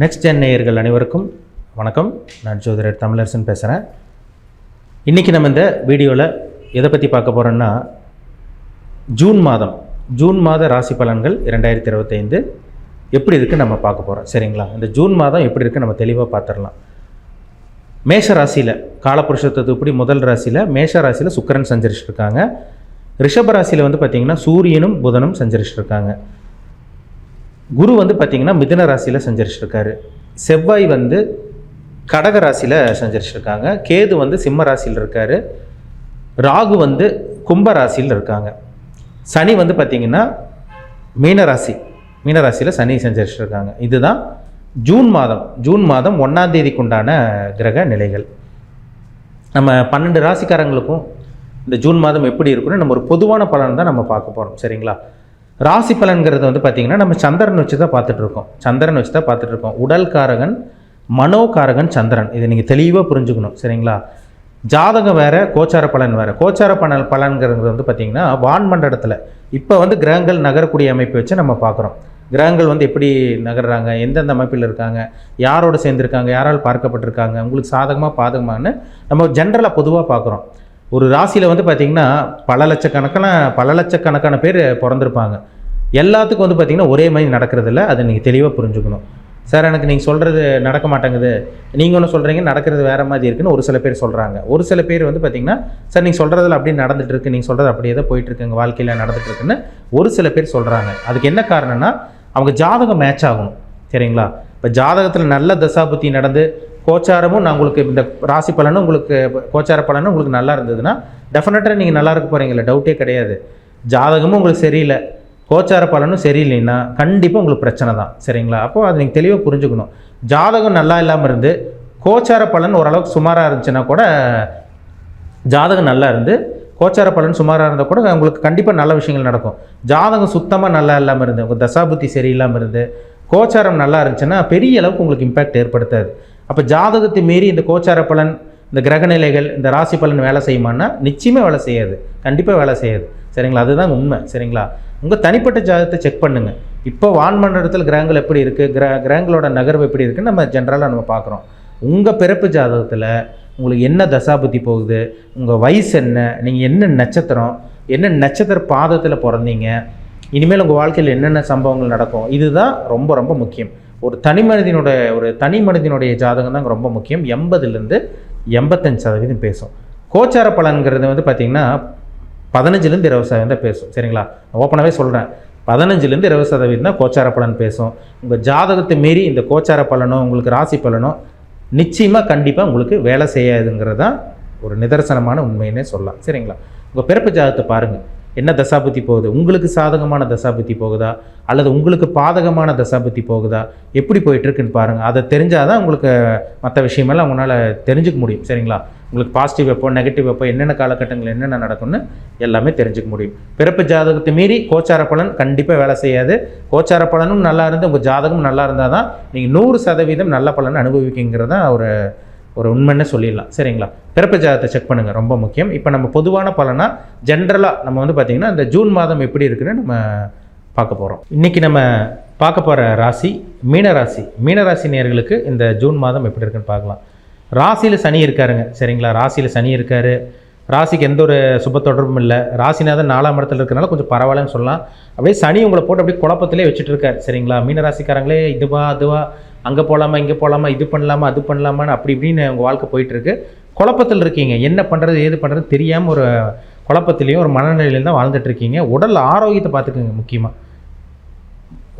Next gen நேயர்கள் அனைவருக்கும் வணக்கம். நான் ஜோதிடர் தமிழரசன் பேசுகிறேன் இன்றைக்கி நம்ம இந்த வீடியோவில் எதை பற்றி பார்க்க போகிறோன்னா ஜூன் மாதம் ஜூன் மாத ராசி பலன்கள் இரண்டாயிரத்தி இருபத்தைந்து எப்படி இருக்குன்னு நம்ம பார்க்க போகிறோம் சரிங்களா? இந்த ஜூன் மாதம் எப்படி இருக்குது நம்ம தெளிவாக பார்த்துடலாம். மேஷ ராசியில் காலபுருஷத்ததுப்படி முதல் ராசியில் மேஷ ராசியில் சுக்கிரன் சஞ்சரிச்சிருக்காங்க. ரிஷப ராசியில் வந்து பார்த்திங்கன்னா சூரியனும் புதனும் சஞ்சரிச்சிருக்காங்க. இருக்காங்க குரு வந்து பார்த்திங்கன்னா மிதன ராசியில் சஞ்சரிச்சிருக்காரு. செவ்வாய் வந்து கடக ராசியில் சஞ்சரிச்சிருக்காங்க. கேது வந்து சிம்ம ராசியில் இருக்கார். ராகு வந்து கும்ப ராசியில் இருக்காங்க. சனி வந்து பார்த்திங்கன்னா மீனராசி மீனராசியில் சனி சஞ்சரிச்சிருக்காங்க. இதுதான் ஜூன் மாதம் ஜூன் மாதம் ஒன்றாம் உண்டான கிரக நிலைகள். நம்ம பன்னெண்டு ராசிக்காரங்களுக்கும் இந்த ஜூன் மாதம் எப்படி இருக்குன்னு நம்ம ஒரு பொதுவான பலன் தான் நம்ம பார்க்க போகிறோம் சரிங்களா? ராசி பலன்கிறது வந்து பார்த்திங்கன்னா நம்ம சந்திரன் வச்சு தான் பார்த்துட்ருக்கோம் சந்திரன் வச்சு தான் பார்த்துட்ருக்கோம் உடல் காரகன் மனோகாரகன் சந்திரன். இதை நீங்கள் தெளிவாக புரிஞ்சுக்கணும். சரிங்களா? ஜாதகம் வேறு கோச்சார பலன் வேறு. கோச்சார பலன் பலன்கிறது வந்து பார்த்திங்கன்னா வான்மண்டலத்தில் இப்போ வந்து கிரகங்கள் நகரக்கூடிய அமைப்பு வச்சு நம்ம பார்க்குறோம். கிரகங்கள் வந்து எப்படி நகர்றாங்க? எந்தெந்த அமைப்பில் இருக்காங்க? யாரோட சேர்ந்துருக்காங்க? யாரால் பார்க்கப்பட்டிருக்காங்க? உங்களுக்கு சாதகமாக பாதகமானு நம்ம ஜென்ரலாக பொதுவாக பார்க்குறோம். ஒரு ராசியில் வந்து பார்த்திங்கன்னா பல லட்சக்கணக்கான பல லட்சக்கணக்கான பேர் பிறந்திருப்பாங்க. எல்லாத்துக்கும் வந்து பார்த்திங்கன்னா ஒரே மாதிரி நடக்கிறதில்ல. அதை நீங்கள் தெளிவாக புரிஞ்சுக்கணும். சார் எனக்கு நீங்கள் சொல்கிறது நடக்க மாட்டேங்குது. நீங்கள் ஒன்று சொல்கிறீங்க நடக்கிறது வேறு மாதிரி இருக்குன்னு ஒரு சில பேர் சொல்கிறாங்க ஒரு சில பேர் வந்து பார்த்திங்கன்னா சார் நீங்கள் சொல்கிறதில் அப்படியே நடந்துட்டு இருக்கு. நீங்கள் சொல்கிறது அப்படியே தான் போயிட்டுருக்கு எங்கள் வாழ்க்கையில் நடந்துட்டு இருக்குன்னு ஒரு சில பேர் சொல்கிறாங்க அதுக்கு என்ன காரணம்னா அவங்க ஜாதகம் மேட்ச் ஆகணும். சரிங்களா? இப்போ ஜாதகத்தில் நல்ல தசாபுத்தி நடந்து கோச்சாரமும் நான் உங்களுக்கு இந்த ராசி பலனும் உங்களுக்கு கோச்சார பலனும் உங்களுக்கு நல்லா இருந்ததுன்னா டெஃபினட்டாக நீங்கள் நல்லா இருக்க போகிறீங்களா டவுட்டே கிடையாது. ஜாதகமும் உங்களுக்கு சரியில்லை. கோச்சார பலனும் சரியில்லைன்னா கண்டிப்பாக உங்களுக்கு பிரச்சனை தான். சரிங்களா? அப்போது அதை நீங்கள் தெளிவாக புரிஞ்சுக்கணும். ஜாதகம் நல்லா இல்லாமல் இருந்து கோச்சார பலன் ஓரளவுக்கு சுமாராக இருந்துச்சுன்னா கூட ஜாதகம் நல்லா இருந்து கோச்சார பலன் சுமாராக இருந்தால் கூட உங்களுக்கு கண்டிப்பாக நல்ல விஷயங்கள் நடக்கும். ஜாதகம் சுத்தமாக நல்லா இல்லாமல் இருந்து உங்கள் தசாபுத்தி சரியில்லாமல் இருந்து கோச்சாரம் நல்லா இருந்துச்சுன்னா பெரிய அளவுக்கு உங்களுக்கு இம்பேக்ட் ஏற்படுத்தாது. அப்போ ஜாதகத்தை மீறி இந்த கோச்சார பலன் இந்த கிரகநிலைகள் இந்த ராசி பலன் வேலை செய்யுமான்னா நிச்சயமே வேலை செய்யாது. கண்டிப்பாக வேலை செய்யாது. சரிங்களா? அதுதான் உண்மை. சரிங்களா? உங்கள் தனிப்பட்ட ஜாதகத்தை செக் பண்ணுங்கள் இப்போ வான்மண்டலத்தில் கிரகங்கள் எப்படி இருக்குது கிர கிரகங்களோட நகர்வு எப்படி இருக்குன்னு நம்ம ஜென்ரலாக நம்ம பார்க்குறோம். உங்கள் பிறப்பு ஜாதகத்தில் உங்களுக்கு என்ன தசாபுத்தி போகுது? உங்கள் வயசு என்ன? நீங்கள் என்ன நட்சத்திரம்? என்ன நட்சத்திர பாதத்தில் பிறந்தீங்க? இனிமேல் உங்கள் வாழ்க்கையில் என்னென்ன சம்பவங்கள் நடக்கும்? இதுதான் ரொம்ப ரொம்ப முக்கியம். ஒரு தனி மனிதனுடைய ஒரு தனி மனிதனுடைய ஜாதகம் தான் ரொம்ப முக்கியம். எண்பதுலேருந்து எண்பத்தஞ்சு சதவீதம் பேசும். கோச்சார பலன்கிறது வந்து பார்த்திங்கன்னா பதினஞ்சுலேருந்து இருபது சதவீதம் தான் பேசும். சரிங்களா? ஓப்பனாகவே சொல்கிறேன் பதினஞ்சுலேருந்து இருபது சதவீதம் தான் கோச்சார பலன் பேசும். உங்கள் ஜாதகத்தை மீறி இந்த கோச்சார பலனோ உங்களுக்கு ராசி பலனோ நிச்சயமாக கண்டிப்பாக உங்களுக்கு வேலை செய்யாதுங்கிறது தான் ஒரு நிதர்சனமான உண்மைன்னே சொல்லலாம். சரிங்களா? உங்கள் பிறப்பு ஜாதகத்தை பாருங்கள் என்ன தசாபுத்தி போகுது? உங்களுக்கு சாதகமான தசாபுத்தி போகுதா? அல்லது உங்களுக்கு பாதகமான தசாபுத்தி போகுதா? எப்படி போயிட்டுருக்குன்னு பாருங்கள் அதை தெரிஞ்சால் தான் உங்களுக்கு மற்ற விஷயமெல்லாம் உங்களால் தெரிஞ்சுக்க முடியும். சரிங்களா? உங்களுக்கு பாசிட்டிவ் எப்போ நெகட்டிவ் எப்போ என்னென்ன காலகட்டங்கள் என்னென்ன நடக்கும்னு எல்லாமே தெரிஞ்சுக்க முடியும். பிறப்பு ஜாதகத்தை மீறி கோச்சார பலன் கண்டிப்பாக வேலை செய்யாது. கோச்சார பலனும் நல்லா இருந்து உங்கள் ஜாதகம் நல்லா இருந்தால் தான் நீங்கள் நூறு சதவீதம் நல்ல பலன் அனுபவிக்கிங்கிறது தான் ஒரு ஒரு உண்மைன்னு சொல்லிடலாம். சரிங்களா? பிறப்பு ஜாதகத்தை செக் பண்ணுங்கள் ரொம்ப முக்கியம். இப்போ நம்ம பொதுவான பலனாக ஜென்ரலாக நம்ம வந்து பார்த்திங்கன்னா இந்த ஜூன் மாதம் எப்படி இருக்குன்னு நம்ம பார்க்க போகிறோம் இன்றைக்கி நம்ம பார்க்க போகிற ராசி மீனராசி மீனராசி நேர்களுக்கு இந்த ஜூன் மாதம் எப்படி இருக்குன்னு பார்க்கலாம். ராசியில் சனி இருக்காருங்க. சரிங்களா? ராசியில் சனி இருக்கார். ராசிக்கு எந்த ஒரு சுப தொடர்பும் இல்லை. ராசிநாதன் நாலாம் இடத்துல இருக்கிறனால கொஞ்சம் பரவாயில்லன்னு சொல்லலாம். அப்படியே சனி உங்களை போட்டு அப்படியே குழப்பத்திலே வச்சுட்டு இருக்காரு. சரிங்களா? மீனராசிக்காரங்களே இதுவா அதுவா அங்கே போகலாமா இங்கே போகலாமா இது பண்ணலாமா அது பண்ணலாமான்னு அப்படி இப்படின்னு உங்கள் வாழ்க்கை போயிட்டுருக்கு. குழப்பத்தில் இருக்கீங்க. என்ன பண்ணுறது ஏது பண்ணுறது தெரியாமல் ஒரு குழப்பத்திலையும் ஒரு மனநிலையிலையும் தான் வாழ்ந்துட்டுருக்கீங்க உடல் ஆரோக்கியத்தை பார்த்துக்குங்க முக்கியமாக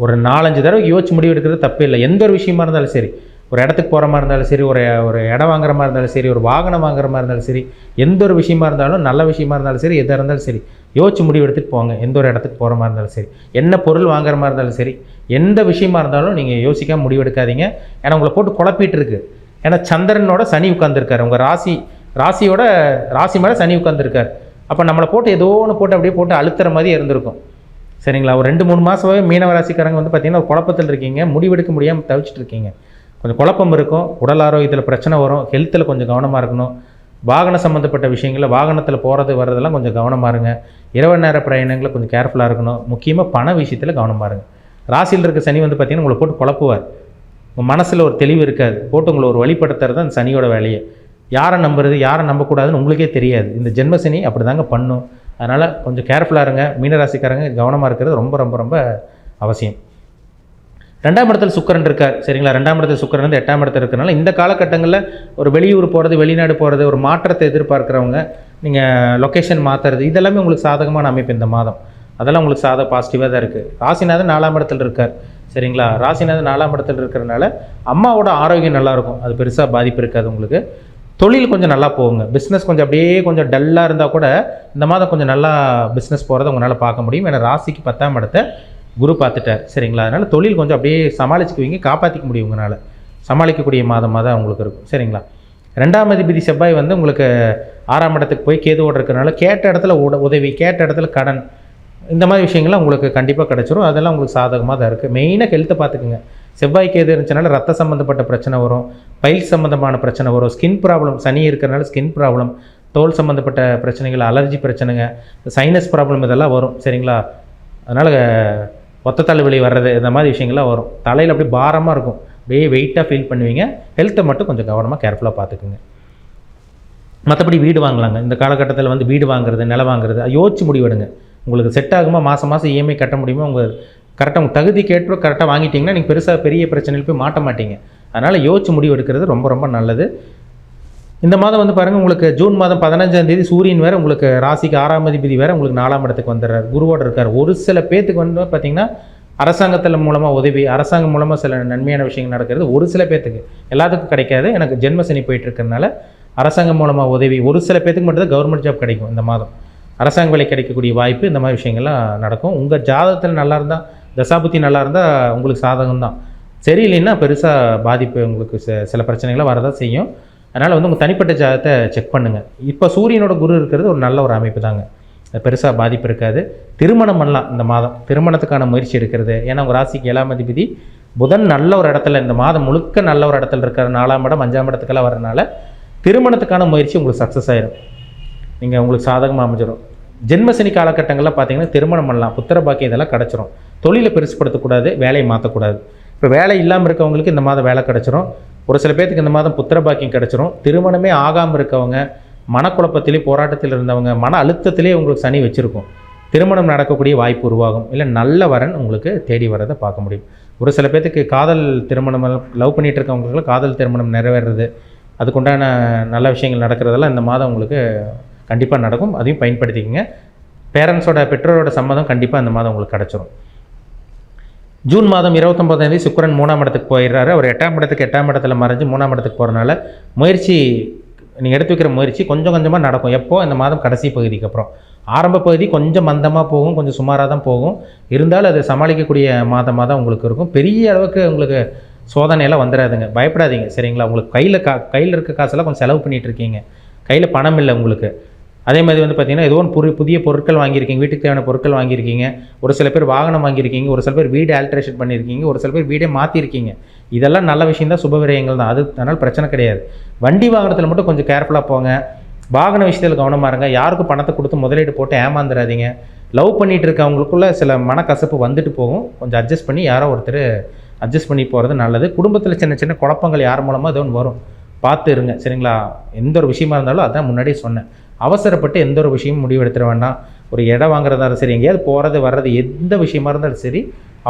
ஒரு நாலஞ்சு தடவை யோசிச்சு முடிவு எடுக்கிறது தப்பே இல்லை. எந்த ஒரு விஷயமா இருந்தாலும் சரி. ஒரு இடத்துக்கு போகிற மாதிரி இருந்தாலும் சரி ஒரு ஒரு இடம் வாங்குற மாதிரி இருந்தாலும் சரி ஒரு வாகனம் வாங்குற மாதிரி இருந்தாலும் சரி எந்த ஒரு விஷயமா இருந்தாலும் நல்ல விஷயமா இருந்தாலும் சரி எதாக இருந்தாலும் சரி யோசிச்சு முடிவு எடுத்துகிட்டு போங்க. எந்த ஒரு இடத்துக்கு போகிற மாதிரி இருந்தாலும் சரி என்ன பொருள் வாங்குற மாதிரி இருந்தாலும் சரி எந்த விஷயமா இருந்தாலும் நீங்கள் யோசிக்காமல் முடிவு எடுக்காதீங்க ஏன்னா உங்களை போட்டு குழப்பிட்டு இருக்கு. ஏன்னா சந்திரனோட சனி உட்காந்துருக்காரு உங்கள் ராசி ராசியோட ராசி மேலே சனி உட்காந்துருக்காரு அப்போ நம்மளை போட்டு ஏதோ ஒன்று போட்டு அப்படியே போட்டு அழுத்துற மாதிரி இருந்திருக்கும். சரிங்களா? ஒரு ரெண்டு மூணு மாதமாகவே மீனவ ராசிக்காரங்க வந்து பார்த்திங்கன்னா ஒரு குழப்பத்தில் இருக்கீங்க முடிவெடுக்க முடியாமல் தவிச்சிட்டு இருக்கீங்க. கொஞ்சம் குழப்பம் இருக்கும் உடல் ஆரோக்கியத்தில் பிரச்சனை வரும் ஹெல்த்தில் கொஞ்சம் கவனமாக இருக்கணும். வாகன சம்மந்தப்பட்ட விஷயங்களில் வாகனத்தில் போகிறது வர்றதெல்லாம் கொஞ்சம் கவனமாக இருங்க. இரவு நேர பிரயாணங்களில் கொஞ்சம் கேர்ஃபுல்லாக இருக்கணும். முக்கியமாக பண விஷயத்தில் கவனமாக இருங்க. ராசியில் இருக்க சனி வந்து பார்த்திங்கன்னா உங்களை போட்டு குழப்புவார். உங்கள் மனசில் ஒரு தெளிவு இருக்காது. போட்டு உங்களை ஒரு வழிபடுத்துறது அந்த சனியோட வேலையை. யாரை நம்புறது யாரை நம்பக்கூடாதுன்னு உங்களுக்கே தெரியாது. இந்த ஜென்ம சனி அப்படி தாங்க பண்ணும். அதனால் கொஞ்சம் கேர்ஃபுல்லாக இருங்க. மீனராசிக்காரங்க கவனமாக இருக்கிறது ரொம்ப ரொம்ப ரொம்ப அவசியம். ரெண்டாம் இடத்துல சுக்கரன் இருக்கார் சரிங்களா? ரெண்டாம் இடத்துல சுக்கரன் வந்து எட்டாம் இடத்துல இருக்கிறனால இந்த காலகட்டங்களில் ஒரு வெளியூர் போகிறது வெளிநாடு போகிறது ஒரு மாற்றத்தை எதிர்பார்க்குறவங்க நீங்கள் லொக்கேஷன் மாற்றுறது இதெல்லாமே உங்களுக்கு சாதகமான அமைப்பு இந்த மாதம். அதெல்லாம் உங்களுக்கு சாத பாசிட்டிவாக தான் இருக்குது ராசிநாதன் நாலாம் இடத்துல இருக்கார் சரிங்களா? ராசிநாதன் நாலாம் இடத்துல இருக்கிறனால அம்மாவோட ஆரோக்கியம் நல்லாயிருக்கும் அது பெருசாக பாதிப்பு இருக்காது உங்களுக்கு. தொழில் கொஞ்சம் நல்லா போகுங்க. பிஸ்னஸ் கொஞ்சம் அப்படியே கொஞ்சம் டல்லாக இருந்தால் கூட இந்த மாதம் கொஞ்சம் நல்லா பிஸ்னஸ் போகிறத உங்களால் பார்க்க முடியும். ஏன்னா ராசிக்கு பத்தாம் இடத்த குரு பார்த்துட்டார். சரிங்களா? அதனால் தொழில் கொஞ்சம் அப்படியே சமாளிச்சுக்குவீங்க காப்பாற்றிக்க முடியும் உங்களால். சமாளிக்கக்கூடிய மாதமாக தான் உங்களுக்கு இருக்கும். சரிங்களா? ரெண்டாம் அதிபதி செவ்வாய் வந்து உங்களுக்கு ஆறாம் இடத்துக்கு போய் கேதுவோடு இருக்கிறனால கேட்ட இடத்துல உட உதவி கேட்ட இடத்துல கடன் இந்த மாதிரி விஷயங்கள்லாம் உங்களுக்கு கண்டிப்பாக கிடச்சிரும். அதெல்லாம் உங்களுக்கு சாதகமாக தான் இருக்குது மெயினாக ஹெல்த்தை பார்த்துக்குங்க. செவ்வாய் கேது இருந்துச்சுனால ரத்த சம்மந்தப்பட்ட பிரச்சனை வரும். பயில் சம்மந்தமான பிரச்சனை வரும். ஸ்கின் ப்ராப்ளம் சனி இருக்கிறனால ஸ்கின் ப்ராப்ளம் தோல் சம்மந்தப்பட்ட பிரச்சனைகள் அலர்ஜி பிரச்சனைங்க சைனஸ் ப்ராப்ளம் இதெல்லாம் வரும். சரிங்களா? அதனால் ஒத்த தலைவலி வர்றது இந்த மாதிரி விஷயங்கள்லாம் வரும். தலையில் அப்படியே பாரமாக இருக்கும். அப்படியே வெயிட்டாக ஃபீல் பண்ணுவீங்க. ஹெல்த்தை மட்டும் கொஞ்சம் கவனமாக கேர்ஃபுல்லாக பார்த்துக்குங்க. மற்றபடி வீடு வாங்கலாங்க. இந்த காலகட்டத்தில் வந்து வீடு வாங்குறது நிலம் வாங்குறது யோசிச்சு முடிவெடுங்க. உங்களுக்கு செட் ஆகுமா மாதம் மாதம் இஎம்ஐ கட்ட முடியுமா உங்கள் கரெக்டாக உங்கள் தகுதி கேட்டு கரெக்டாக வாங்கிட்டீங்கன்னா நீங்கள் பெருசாக பெரிய பிரச்சனையில் போய் மாட்ட மாட்டீங்க. அதனால் யோசிச்சு முடிவு எடுக்கிறது ரொம்ப ரொம்ப நல்லது. இந்த மாதம் வந்து பாருங்கள் உங்களுக்கு ஜூன் மாதம் பதினஞ்சாம் தேதி சூரியன் வேறு உங்களுக்கு ராசிக்கு ஆறாம் அதிபதி வேறு உங்களுக்கு நாலாம் இடத்துக்கு வந்துடுறார். குருவோடு இருக்கார். ஒரு சில பேத்துக்கு வந்து பார்த்திங்கன்னா அரசாங்கத்தில் மூலமாக உதவி அரசாங்கம் மூலமாக சில நன்மையான விஷயங்கள் நடக்கிறது ஒரு சில பேத்துக்கு எல்லாத்துக்கும் கிடைக்காது. எனக்கு ஜென்ம சனி போயிட்டு இருக்கிறதுனால அரசாங்கம் மூலமாக உதவி ஒரு சில பேத்துக்கு மட்டும் தான் கவர்மெண்ட் ஜாப் கிடைக்கும் இந்த மாதம். அரசாங்க வேலை கிடைக்கக்கூடிய வாய்ப்பு இந்த மாதிரி விஷயங்கள்லாம் நடக்கும். உங்கள் ஜாதகத்தில் நல்லா இருந்தால் தசாபுத்தி நல்லா இருந்தால் உங்களுக்கு சாதகம் தான் சரியில்லைன்னா பெருசாக பாதிப்பு உங்களுக்கு சில சில வரதான் செய்யும். அதனால் வந்து உங்கள் தனிப்பட்ட ஜாதகத்தை செக் பண்ணுங்கள் இப்போ சூரியனோட குரு இருக்கிறது ஒரு நல்ல ஒரு அமைப்பு தாங்க. பெருசாக பாதிப்பு இருக்காது. திருமணம் பண்ணலாம் இந்த மாதம். திருமணத்துக்கான முயற்சி இருக்கிறது ஏன்னா உங்கள் ராசிக்கு ஏழாம் அதிபதி புதன் நல்ல ஒரு இடத்துல இந்த மாதம் முழுக்க நல்ல ஒரு இடத்துல இருக்கிற நாலாம் இடம் அஞ்சாம் இடத்துக்கெல்லாம் வரனால திருமணத்துக்கான முயற்சி உங்களுக்கு சக்ஸஸ் ஆயிடும் நீங்கள் உங்களுக்கு சாதகமாக அமைஞ்சிடும் ஜென்மசனி காலகட்டங்களில் பார்த்தீங்கன்னா திருமணம் பண்ணலாம். புத்திர பாக்கியம் இதெல்லாம் கிடச்சிரும். தொழிலை பெருசுப்படுத்தக்கூடாது வேலையை மாற்றக்கூடாது இப்போ வேலை இல்லாமல் இருக்கவங்களுக்கு இந்த மாதம் வேலை கிடச்சிரும். ஒரு சில பேர்த்துக்கு இந்த மாதம் புத்திர பாக்கியம் கிடச்சிரும். திருமணமே ஆகாமல் இருக்கவங்க மனக்குழப்பத்திலே போராட்டத்தில் இருந்தவங்க மன அழுத்தத்திலே உங்களுக்கு சனி வச்சுருக்கும். திருமணம் நடக்கக்கூடிய வாய்ப்பு உருவாகும். இல்லை நல்ல வரன் உங்களுக்கு தேடி வரதை பார்க்க முடியும். ஒரு சில பேர்த்துக்கு காதல் திருமணம் லவ் பண்ணிகிட்டு இருக்கவங்களுக்கு காதல் திருமணம் நிறைவேறது அதுக்குண்டான நல்ல விஷயங்கள் நடக்கிறதெல்லாம் இந்த மாதம் உங்களுக்கு கண்டிப்பாக நடக்கும். அதையும் பயன்படுத்திக்கங்க. பேரண்ட்ஸோட பெற்றோரோட சம்மதம் கண்டிப்பாக இந்த மாதம் உங்களுக்கு கிடச்சிரும். ஜூன் மாதம் இருபத்தொம்போதாம் தேதி சுக்கிரன் மூணாம் இடத்துக்கு போயிடுறாரு. அவர் எட்டாம் இடத்துக்கு எட்டாம் இடத்துல மறைஞ்சு மூணாம் இடத்துக்கு போகிறனால முயற்சி நீங்கள் எடுத்து வைக்கிற முயற்சி கொஞ்சம் கொஞ்சமாக நடக்கும். எப்போ? இந்த மாதம் கடைசி பகுதிக்கு அப்புறம். ஆரம்ப பகுதி கொஞ்சம் மந்தமாக போகும் கொஞ்சம் சுமாராக தான் போகும். இருந்தாலும் அதை சமாளிக்கக்கூடிய மாதமாக தான் உங்களுக்கு இருக்கும். பெரிய அளவுக்கு உங்களுக்கு சோதனையெல்லாம் வந்துடாதுங்க. பயப்படாதீங்க. சரிங்களா? உங்களுக்கு கையில் கா கையில் இருக்க காசெல்லாம் கொஞ்சம் செலவு பண்ணிகிட்டு இருக்கீங்க. கையில் பணம் இல்லை உங்களுக்கு. அதே மாதிரி வந்து பார்த்தீங்கன்னா ஏதோ ஒரு புதிய பொருட்கள் வாங்கியிருக்கீங்க வீட்டுக்கு தேவையான பொருட்கள் வாங்கியிருக்கீங்க ஒரு சில பேர் வாகனம் வாங்கியிருக்கீங்க ஒரு சில பேர் வீடு ஆல்ட்ரேஷன் பண்ணியிருக்கீங்க ஒரு சில பேர் வீடே மாற்றிருக்கீங்க இதெல்லாம் நல்ல விஷயம் தான் சுப விரயங்கள் தான். அது அதனால் பிரச்சனை கிடையாது. வண்டி வாகனத்தில் மட்டும் கொஞ்சம் கேர்ஃபுல்லாக போங்க. வாகன விஷயத்தில் கவனமாக இருங்க. யாருக்கும் பணத்தை கொடுத்து முதலீடு போட்டு ஏமாந்துடாதீங்க லவ் பண்ணிகிட்டு இருக்கவங்களுக்குள்ள சில மனக்கசப்பு வந்துட்டு போகும். கொஞ்சம் அட்ஜஸ்ட் பண்ணி யாரோ ஒருத்தர் அட்ஜஸ்ட் பண்ணி போகிறது நல்லது. குடும்பத்தில் சின்ன சின்ன குழப்பங்கள் யார் மூலமாக ஏதோ ஒன்று வரும். பார்த்து இருங்க. சரிங்களா? எந்த ஒரு விஷயமா இருந்தாலும் அதான் முன்னாடியே சொன்னேன். அவசரப்பட்டு எந்த ஒரு விஷயமும் முடிவெடுத்துட வேண்டாம். ஒரு இடம் வாங்குறதா சரி எங்கேயாவது போகிறது வர்றது எந்த விஷயமா இருந்தாலும் சரி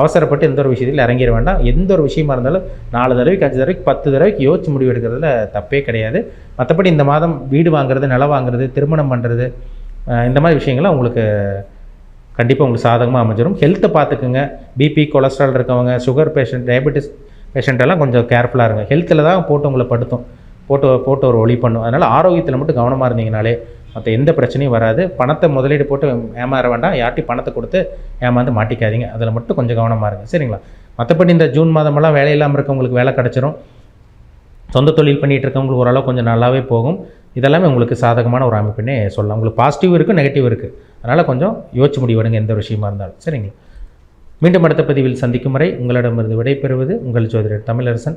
அவசரப்பட்டு எந்த ஒரு விஷயத்தில் இறங்கிட வேண்டாம். எந்த ஒரு விஷயமா இருந்தாலும் நாலு தடவைக்கு அஞ்சு தடவைக்கு பத்து தடவைக்கு யோசிச்சு முடிவு எடுக்கிறதுல தப்பே கிடையாது. மற்றபடி இந்த மாதம் வீடு வாங்குறது நிலம் வாங்குறது திருமணம் பண்ணுறது இந்த மாதிரி விஷயங்கள்லாம் உங்களுக்கு கண்டிப்பாக உங்களுக்கு சாதகமாக அமைஞ்சிடும் ஹெல்த்தை பார்த்துக்குங்க பிபி கொலஸ்ட்ரால் இருக்கவங்க சுகர் பேஷண்ட் டயபெட்டிஸ் பேஷண்ட்டெல்லாம் கொஞ்சம் கேர்ஃபுல்லாக இருங்க. ஹெல்த்தில் தான் போட்டு உங்களை படுத்தும். போட்டு போட்டு ஒரு ஒளி பண்ணும். அதனால் ஆரோக்கியத்தில் மட்டும் கவனமாக இருந்தீங்கனாலே மற்ற எந்த பிரச்சனையும் வராது. பணத்தை முதலீடு போட்டு ஏமாற வேண்டாம். யார்ட்டையும் பணத்தை கொடுத்து ஏமாந்து மாட்டிக்காதீங்க. அதில் மட்டும் கொஞ்சம் கவனமாக இருங்க. சரிங்களா? மற்றபடி இந்த ஜூன் மாதமெல்லாம் வேலை இல்லாமல் இருக்கவங்களுக்கு வேலை கிடச்சிரும். சொந்த தொழில் பண்ணிகிட்டு இருக்கவங்களுக்கு ஓரளவு கொஞ்சம் நல்லாவே போகும். இதெல்லாமே உங்களுக்கு சாதகமான ஒரு அமைப்புன்னே சொல்லலாம். உங்களுக்கு பாசிட்டிவ் இருக்குது நெகட்டிவ் இருக்குது அதனால் கொஞ்சம் யோசிச்சு முடிவெடுங்க எந்த விஷயமா இருந்தாலும். சரிங்களா? மீண்டும் அடுத்த பதிவில் சந்திக்கும் வரை உங்களிடமிருந்து விடைபெறுவது உங்கள் ஜோதிடர் தமிழரசன்.